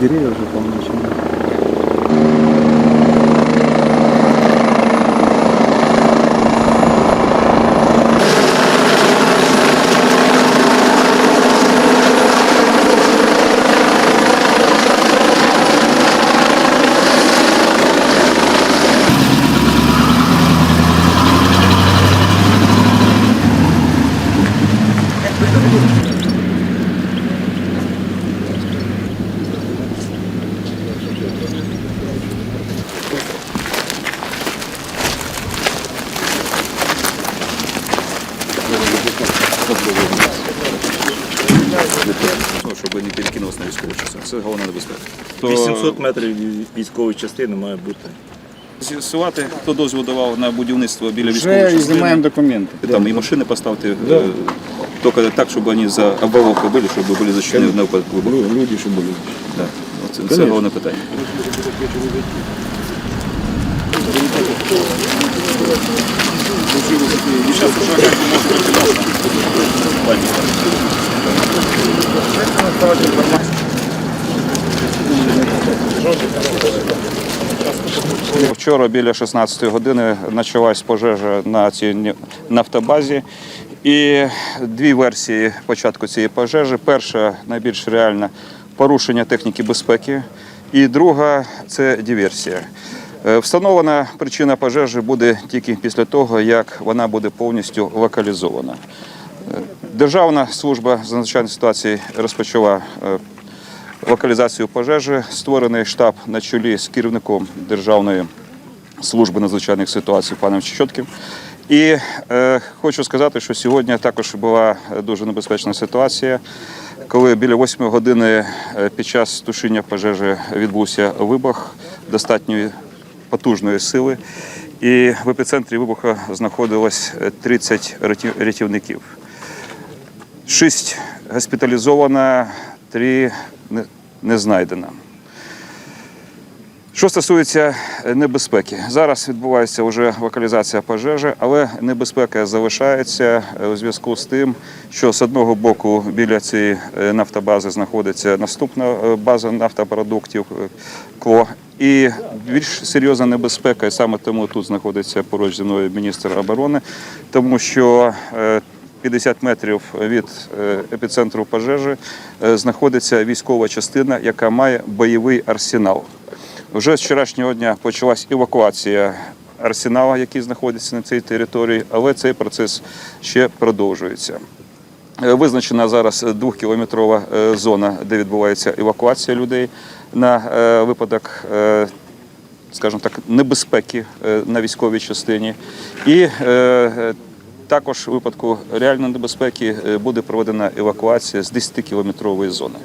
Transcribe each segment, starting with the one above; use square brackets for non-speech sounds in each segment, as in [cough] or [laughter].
Деревья уже, по-моему, начинают. Ну, щоб не перекинулося на військову частину. Це головна небезпека. 800 метрів від військової частини має бути. З'ясувати, хто дозвіл давав на будівництво біля військової Вже частини. знімаємо документи. Там і машини поставити, е, тільки так, щоб вони за обваловкою були, щоб були защищені на випадок вибуху. Люди, щоб були. Да. Це, це головне питання. Вчора біля 16 години почалась пожежа на цій нафтобазі. І дві версії початку цієї пожежі. Перша найбільш реальна порушення техніки безпеки, і друга це диверсія. Е, Встановлена причина пожежі буде тільки після того, як вона буде повністю локалізована. Державна служба з надзвичайних ситуацій розпочала е, локалізацію пожежі. Створений штаб на чолі з керівником Державної служби надзвичайних ситуацій паном Чечотким. І е, хочу сказати, що сьогодні також була дуже небезпечна ситуація, коли біля 8 години е, під час тушіння пожежі відбувся вибух достатньої потужної сили. І в епіцентрі вибуху знаходилось е, 30 рятів- рятівників. Шість госпіталізовано, три не, знайдено. Що стосується е, небезпеки, зараз відбувається вже локалізація пожежі, але небезпека залишається е, у зв'язку з тим, що з одного боку біля цієї е, нафтобази знаходиться наступна база нафтопродуктів КЛО. І більш серйозна небезпека, і саме тому тут знаходиться поруч зі мною міністр оборони, тому що 50 метрів від е, епіцентру пожежі е, знаходиться військова частина, яка має бойовий арсенал. Вже з вчорашнього дня почалась евакуація арсенала, який знаходиться на цій території, але цей процес ще продовжується. Е, Визначена зараз двохкілометрова зона, де відбувається евакуація людей на випадок, скажімо так, небезпеки на військовій частині. І також у випадку реальної небезпеки е, буде проведена евакуація з 10-кілометрової зони.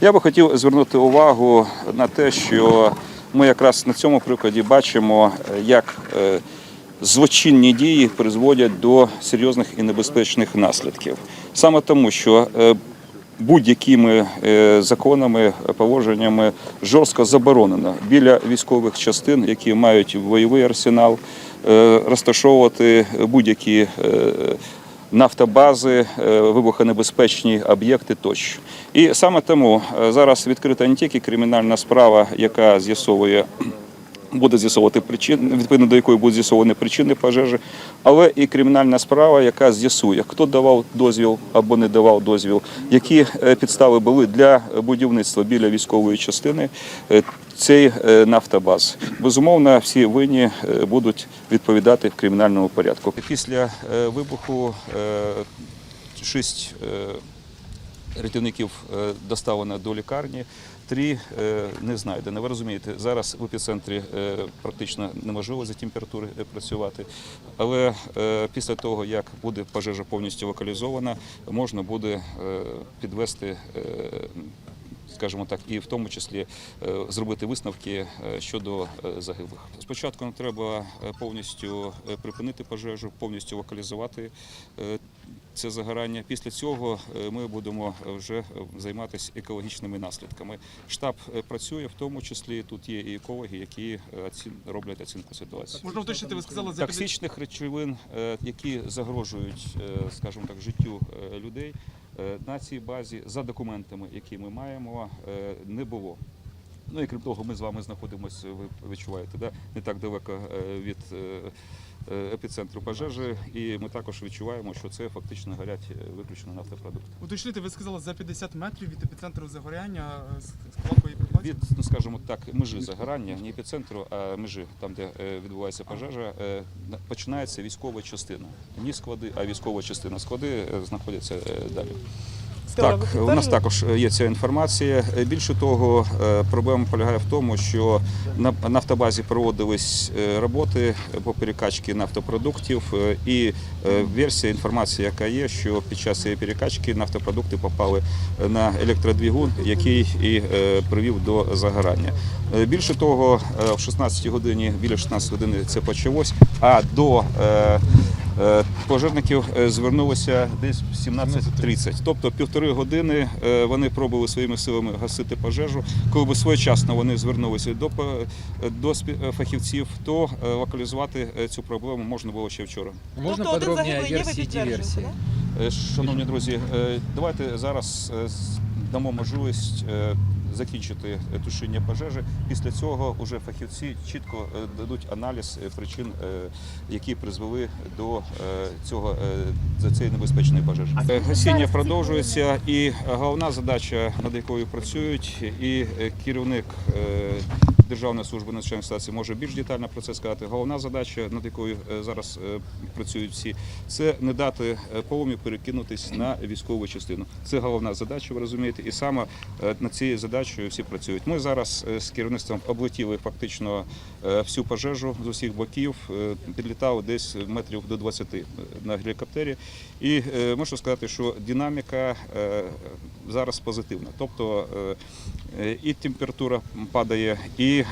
Я би хотів звернути увагу на те, що ми якраз на цьому прикладі бачимо, е, як е, злочинні дії призводять до серйозних і небезпечних наслідків. Саме тому, що будь-якими законами, положеннями жорстко заборонено біля військових частин, які мають бойовий арсенал, розташовувати будь-які е, нафтобази, е, вибухонебезпечні об'єкти тощо. І саме тому е, зараз відкрита не тільки кримінальна справа, яка з'ясовує буде з'ясовувати причини, відповідно до якої будуть з'ясовані причини пожежі, але і кримінальна справа, яка з'ясує, хто давав дозвіл або не давав дозвіл, які е, підстави були для будівництва біля військової частини е, цієї е, нафтобаз. Безумовно, всі винні будуть відповідати в кримінальному порядку. Після вибуху шість рятівників доставлено до лікарні, три е, не. Ви розумієте, зараз в епіцентрі е, практично неможливо за температури е, працювати. Але після того, як буде пожежа повністю локалізована, можна буде підвести. Скажімо так, і в тому числі зробити висновки щодо загиблих. Спочатку нам треба повністю припинити пожежу, повністю локалізувати це загорання. Після цього е, ми будемо вже займатися екологічними наслідками. Штаб е, працює, в тому числі тут є і екологи, які е, роблять оцінку ситуації. Можна уточнити, ви сказали за Токсичних речовин, які загрожують, скажімо так, життю людей. На цій базі за документами, які ми маємо, не було. Ну і крім того, ми з вами знаходимося, ви відчуваєте, да? не так далеко е, від е, е, епіцентру пожежі, і ми також відчуваємо, що це фактично горять виключно нафтопродукти. Уточнити, ви сказали за 50 метрів від епіцентру загоряння склад боєприпасів? Від, ну скажімо так, межі загорання, не епіцентру, а межі, там, де відбувається пожежа, починається військова частина. Не склади, а військова частина. Склади знаходяться далі. Так, у нас також є ця інформація. Е, Більше того, е, проблема полягає в тому, що на нафтобазі проводились е, роботи по перекачці нафтопродуктів, е, і е, версія інформації, яка є, що під час цієї перекачки нафтопродукти попали на електродвигун, який і е, привів до загорання. Е, Більше того, е, в 16 годині, біля 16 години це почалось, а до е, Е, Пожежників е, звернулося десь в 17.30. Тобто півтори години е, вони пробували своїми силами гасити пожежу. Коли б своєчасно вони звернулися до, до е, фахівців, то е, локалізувати е, цю проблему можна було ще вчора. Можно Тобто підтверджуєте, диверсии? да? Е, Шановні друзі, е, давайте зараз е, дамо можливість е, закінчити тушіння пожежі. Після цього вже фахівці чітко е, дадуть аналіз е, причин, е, які призвели до цього за цієї небезпечної пожежі. Гасіння продовжується, і головна задача, над якою працюють, і керівник. Е, Державної служби надзвичайних ситуацій може більш детально про це сказати. Головна задача, над якою е, зараз е, працюють всі, це не дати е, полум'ю перекинутись на військову частину. Це головна задача, ви розумієте, і саме е, над цією задачею всі працюють. Ми зараз е, з керівництвом облетіли фактично е, всю пожежу з усіх боків, е, підлітали десь метрів до 20 на гелікоптері. І е, можу сказати, що динаміка е, зараз позитивна. Тобто е, е, і температура падає, і е,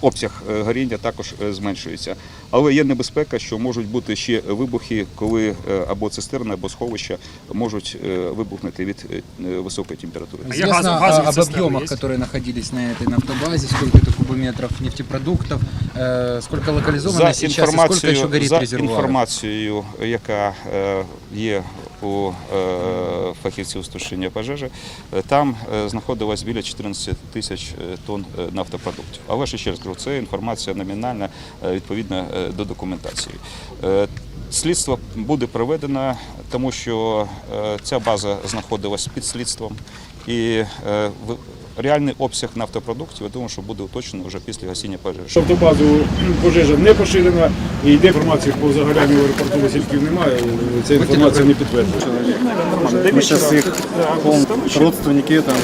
обсяг е, горіння також е, зменшується. Але є небезпека, що можуть бути ще вибухи, коли е, або цистерни, або сховища можуть е, вибухнути від е, високої температури. Известно газовые о- об цистерны объемах, есть? которые находились на этой нафтобазе, сколько это кубометров нефтепродуктов, э, сколько локализовано сейчас и сколько еще горит за резервуаров. інформацією, яка е, є у е, фахівців з пожежі, е, там е, знаходилось біля 14 тисяч тонн нафтопродуктів. Але ще раз кажу, це інформація номінальна відповідно до документації. Слідство буде проведено, тому що ця база знаходилась під слідством, і реальний обсяг нафтопродуктів, я думаю, що буде уточнено вже після гасіння пожежі. Автобазу [clears throat] пожежа не поширена і йде інформації по загорянню в аеропорту Васильків немає. Ця інформація не підтверджена. Мы сейчас их родственники там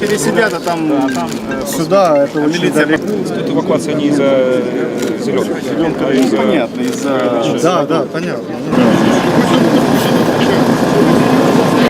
пересидят, а там, сюда, это очень далеко. Тут эвакуация не из-за зеленки. Зеленка Ну, понятно, из-за... Да, да, понятно.